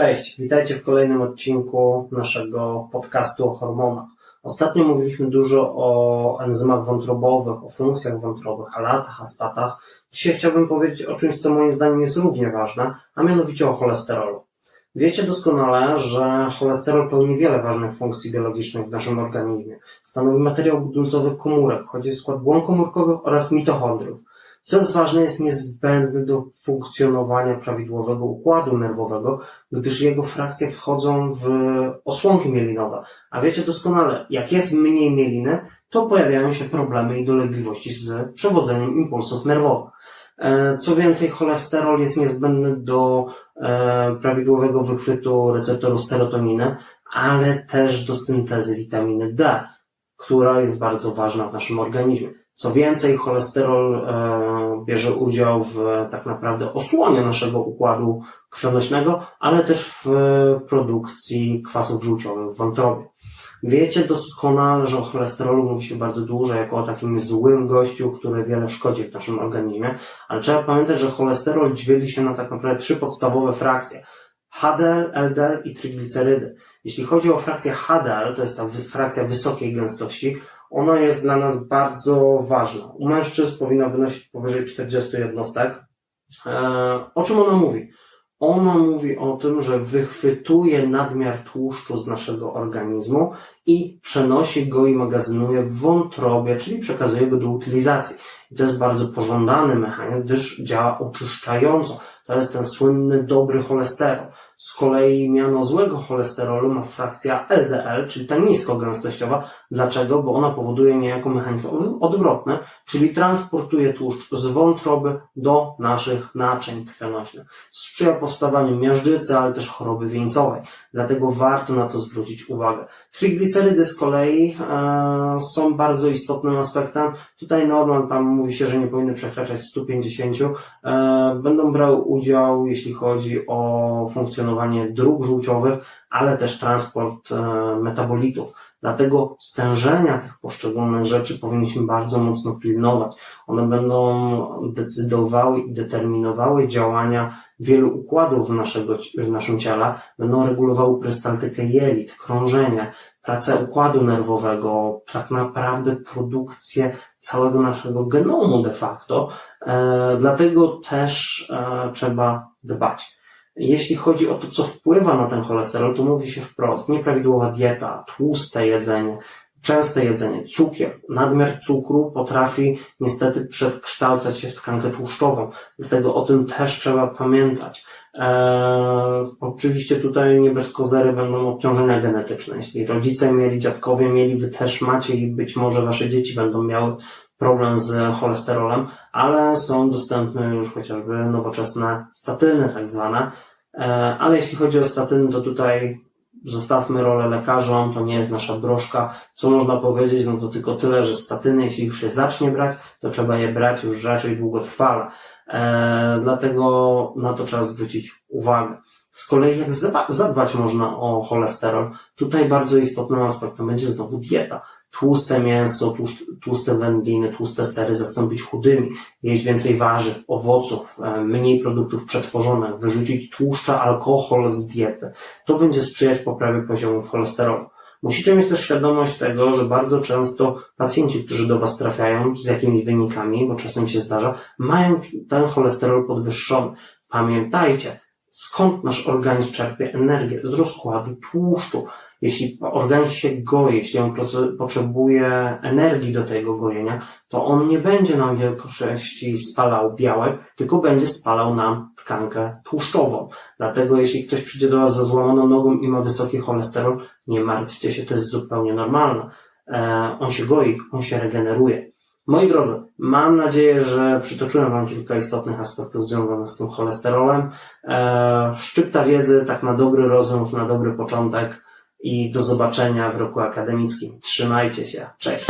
Cześć, witajcie w kolejnym odcinku naszego podcastu o hormonach. Ostatnio mówiliśmy dużo o enzymach wątrobowych, o funkcjach wątrobowych, alatach, aspatach. Dzisiaj chciałbym powiedzieć o czymś, co moim zdaniem jest równie ważne, a mianowicie o cholesterolu. Wiecie doskonale, że cholesterol pełni wiele ważnych funkcji biologicznych w naszym organizmie. Stanowi materiał budulcowy komórek, wchodzi w skład błon komórkowych oraz mitochondriów. Co jest ważne, jest niezbędny do funkcjonowania prawidłowego układu nerwowego, gdyż jego frakcje wchodzą w osłonki mielinowe. A wiecie doskonale, jak jest mniej mieliny, to pojawiają się problemy i dolegliwości z przewodzeniem impulsów nerwowych. E, Co więcej, cholesterol jest niezbędny do e, prawidłowego wychwytu receptorów serotoniny, ale też do syntezy witaminy D, która jest bardzo ważna w naszym organizmie. Co więcej, cholesterol e, bierze udział w tak naprawdę osłonie naszego układu krwionośnego, ale też w produkcji kwasów żółciowych w wątrobie. Wiecie doskonale, że o cholesterolu mówi się bardzo dużo, jako o takim złym gościu, który wiele szkodzi w naszym organizmie, ale trzeba pamiętać, że cholesterol dzieli się na tak naprawdę trzy podstawowe frakcje. HDL, LDL i triglicerydy. Jeśli chodzi o frakcję HDL, to jest ta frakcja wysokiej gęstości, ona jest dla nas bardzo ważna. U mężczyzn powinna wynosić powyżej 40 jednostek. E, o czym ona mówi? Ona mówi o tym, że wychwytuje nadmiar tłuszczu z naszego organizmu i przenosi go i magazynuje w wątrobie, czyli przekazuje go do utylizacji. I to jest bardzo pożądany mechanizm, gdyż działa oczyszczająco. To jest ten słynny dobry cholesterol. Z kolei miano złego cholesterolu ma frakcja LDL, czyli ta niskogęstościowa. Dlaczego? Bo ona powoduje niejako mechanizm odwrotny, czyli transportuje tłuszcz z wątroby do naszych naczyń krwionośnych. Sprzyja powstawaniu miażdżycy, ale też choroby wieńcowej. Dlatego warto na to zwrócić uwagę. Triglicerydy z kolei e, są bardzo istotnym aspektem. Tutaj normal, tam mówi się, że nie powinny przekraczać 150. E, będą brały udział, jeśli chodzi o funkcjonowanie dróg żółciowych, ale też transport e, metabolitów. Dlatego stężenia tych poszczególnych rzeczy powinniśmy bardzo mocno pilnować. One będą decydowały i determinowały działania wielu układów w, naszego, w naszym ciele, będą regulowały prystaltykę jelit, krążenie, pracę układu nerwowego, tak naprawdę produkcję całego naszego genomu de facto. E, dlatego też e, trzeba dbać. Jeśli chodzi o to, co wpływa na ten cholesterol, to mówi się wprost, nieprawidłowa dieta, tłuste jedzenie, częste jedzenie, cukier, nadmiar cukru potrafi niestety przekształcać się w tkankę tłuszczową, dlatego o tym też trzeba pamiętać. Eee, oczywiście tutaj nie bez kozery będą obciążenia genetyczne. Jeśli rodzice mieli, dziadkowie mieli, wy też macie i być może wasze dzieci będą miały problem z cholesterolem, ale są dostępne już chociażby nowoczesne statyny tak zwane. E, Ale jeśli chodzi o statyny, to tutaj zostawmy rolę lekarzom, to nie jest nasza broszka. Co można powiedzieć? No to tylko tyle, że statyny, jeśli już się zacznie brać, to trzeba je brać już raczej długotrwale. E, dlatego na to trzeba zwrócić uwagę. Z kolei jak zadbać można o cholesterol? Tutaj bardzo istotnym aspektem będzie znowu dieta. Tłuste mięso, tłuste wędliny, tłuste sery zastąpić chudymi, jeść więcej warzyw, owoców, e, mniej produktów przetworzonych, wyrzucić tłuszcza, alkohol z diety. To będzie sprzyjać poprawie poziomu cholesterolu. Musicie mieć też świadomość tego, że bardzo często pacjenci, którzy do Was trafiają z jakimiś wynikami, bo czasem się zdarza, mają ten cholesterol podwyższony. Pamiętajcie, skąd nasz organizm czerpie energię? Z rozkładu tłuszczu. Jeśli organizm się goi, jeśli on potrzebuje energii do tego gojenia, to on nie będzie nam wielkości spalał białek, tylko będzie spalał nam tkankę tłuszczową. Dlatego jeśli ktoś przyjdzie do Was ze złamaną nogą i ma wysoki cholesterol, nie martwcie się, to jest zupełnie normalne. E, on się goi, on się regeneruje. Moi drodzy, mam nadzieję, że przytoczyłem Wam kilka istotnych aspektów związanych z tym cholesterolem. E, szczypta wiedzy, tak na dobry rozum, na dobry początek i do zobaczenia w roku akademickim. Trzymajcie się. Cześć.